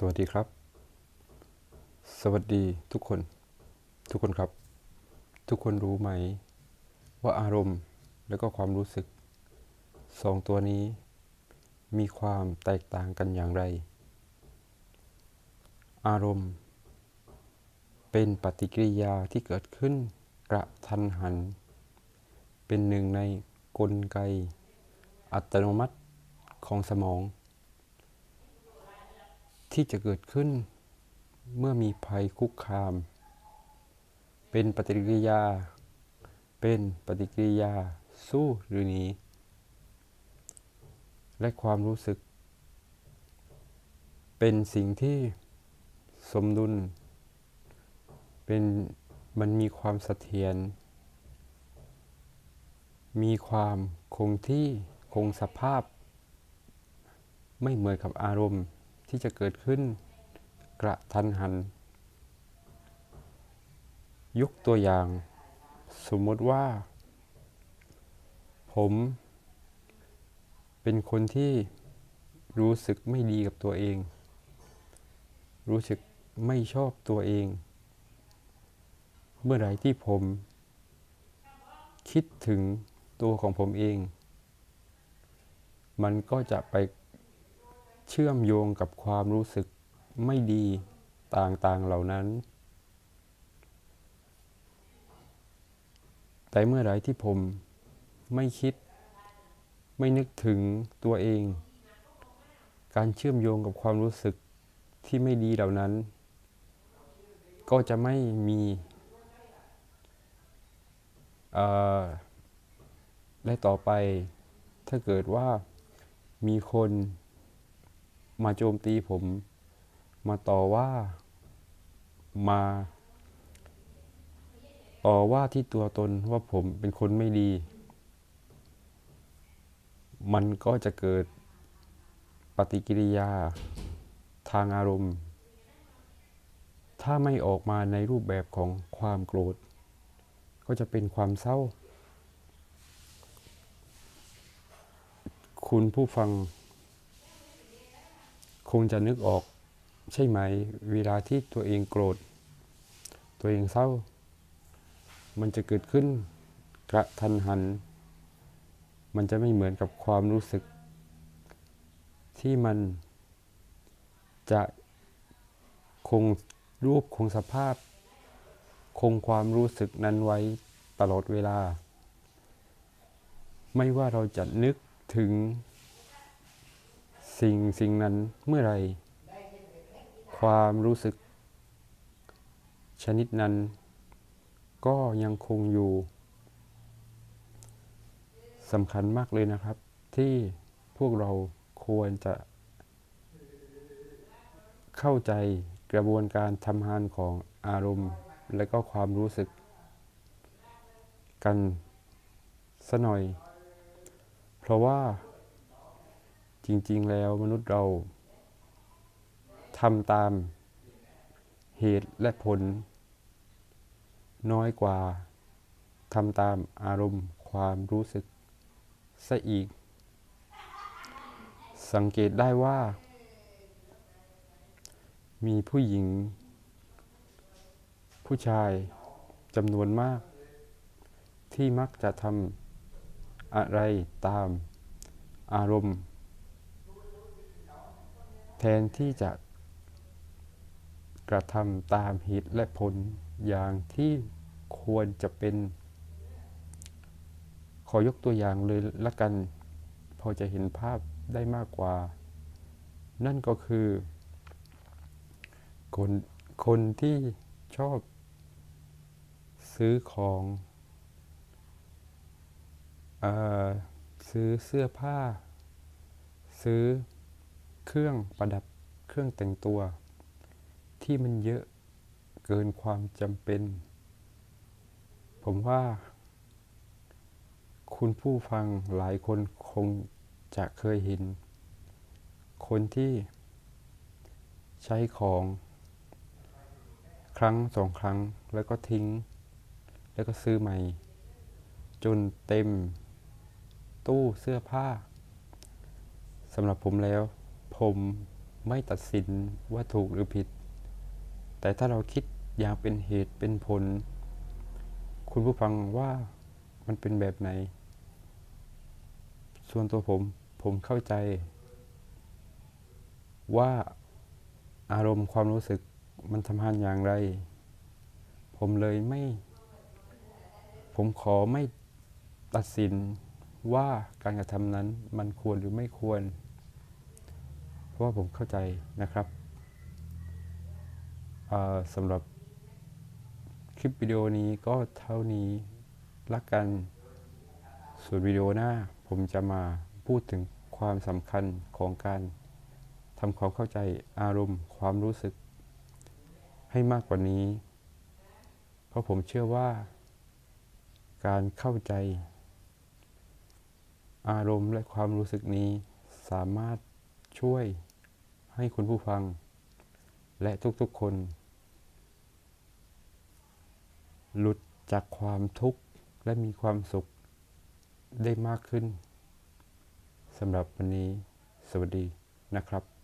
สวัสดีครับ สวัสดีทุกคน ทุกคนครับ ทุกคนรู้ไหม ว่าอารมณ์และก็ความรู้สึกสองตัวนี้ มีความแตกต่างกันอย่างไร อารมณ์ เป็นปฏิกิริยาที่เกิดขึ้นกระทันหัน เป็นหนึ่งในกลไก อัตโนมัติของสมอง ที่จะเกิดขึ้น เมื่อมีภัยคุกคาม เป็นปฏิกิริยา เป็นปฏิกิริยาสู้หรือหนีและความรู้สึก เป็นสิ่งที่สมดุล เป็นมันมีความเสถียรมีความคงที่คงสภาพ ไม่เหมือนกับอารมณ์ ที่จะเกิดขึ้นกระทันหัน ยกตัวอย่าง สมมติว่า ผม เป็นคนที่รู้สึกไม่ดีกับตัวเอง รู้สึกไม่ชอบตัวเอง เมื่อไรที่ผม คิดถึงตัวของผมเอง มันก็จะไป เชื่อมโยงกับความรู้สึกไม่ดีต่างๆเหล่านั้น แต่เมื่อไรที่ผมไม่คิด ไม่นึกถึงตัวเอง การเชื่อมโยงกับความรู้สึกที่ไม่ดีเหล่านั้น ก็จะไม่มีและต่อไปถ้าเกิดว่ามีคน มาโจมตีผม มาต่อว่า มาต่อว่าที่ตัวตนว่าผมเป็นคนไม่ดี มันก็จะเกิดปฏิกิริยาทางอารมณ์ ถ้าไม่ออกมาในรูปแบบของความโกรธ ก็จะเป็นความเศร้า คุณผู้ฟัง คงจะนึกออกใช่ไหม เวลาที่ตัวเองโกรธ ตัวเองเศร้า มันจะเกิดขึ้นกระทันหัน มันจะไม่เหมือนกับความรู้สึก ที่มันจะคงรูปคงสภาพ คงความรู้สึกนั้นไว้ตลอดเวลา ไม่ว่าเราจะนึกถึง สิ่งสิ่งนั้นเมื่อไรความรู้สึก ชนิดนั้น ก็ยังคงอยู่สำคัญมากเลยนะครับ ที่พวกเราควรจะ เข้าใจกระบวนการทำงานของอารมณ์ และก็ความรู้สึก กันสหน่อย เพราะว่า จริง ๆ แล้วมนุษย์เราทำตามเหตุและผล น้อยกว่าทำตามอารมณ์ความรู้สึกซะอีก สังเกตได้ว่า มีผู้หญิง ผู้ชายจำนวนมาก ที่มักจะทำอะไรตามอารมณ์ แทนที่จะกระทำตามเหตุและผลอย่างที่ควรจะเป็น ขอยกตัวอย่างเลยละกัน พอจะเห็นภาพได้มากกว่า นั่นก็คือ คนคนที่ชอบซื้อของอซื้อเสื้อผ้า ซื้อ เครื่องประดับเครื่องแต่งตัว ที่มันเยอะเกินความจำเป็น ผมว่า คุณผู้ฟังหลายคนคงจะเคยเห็น คนที่ใช้ของครั้งสองครั้งแล้วก็ทิ้ง แล้วก็ซื้อใหม่ จนเต็ม ตู้เสื้อผ้าสำหรับผมแล้ว ผมไม่ตัดสินว่าถูกหรือผิด แต่ถ้าเราคิดอย่างเป็นเหตุเป็นผล คุณผู้ฟังว่ามันเป็นแบบไหน ส่วนตัวผมผมเข้าใจ ว่าอารมณ์ความรู้สึกมันทำงานอย่างไร ผมเลยไม่ ผมขอไม่ตัดสินว่าการกระทำนั้นมันควรหรือไม่ควร ราะว่าผมเข้าใจนะครับสำหรับคลิปวิดีโอนี้ก็เท่านี้ละกัน ส่วนวิดีโอหน้าผมจะมาพูดถึงความสำคัญของการทำความเข้าใจอารมณ์ความรู้สึก ให้มากกว่านี้ เพราะผมเชื่อว่า การเข้าใจ อารมณ์และความรู้สึกนี้สามารถช่วย ให้คุณผู้ฟัง และทุกๆคน หลุดจากความทุกข์และมีความสุขได้มากขึ้นสำหรับวันนี้ สวัสดีนะครับ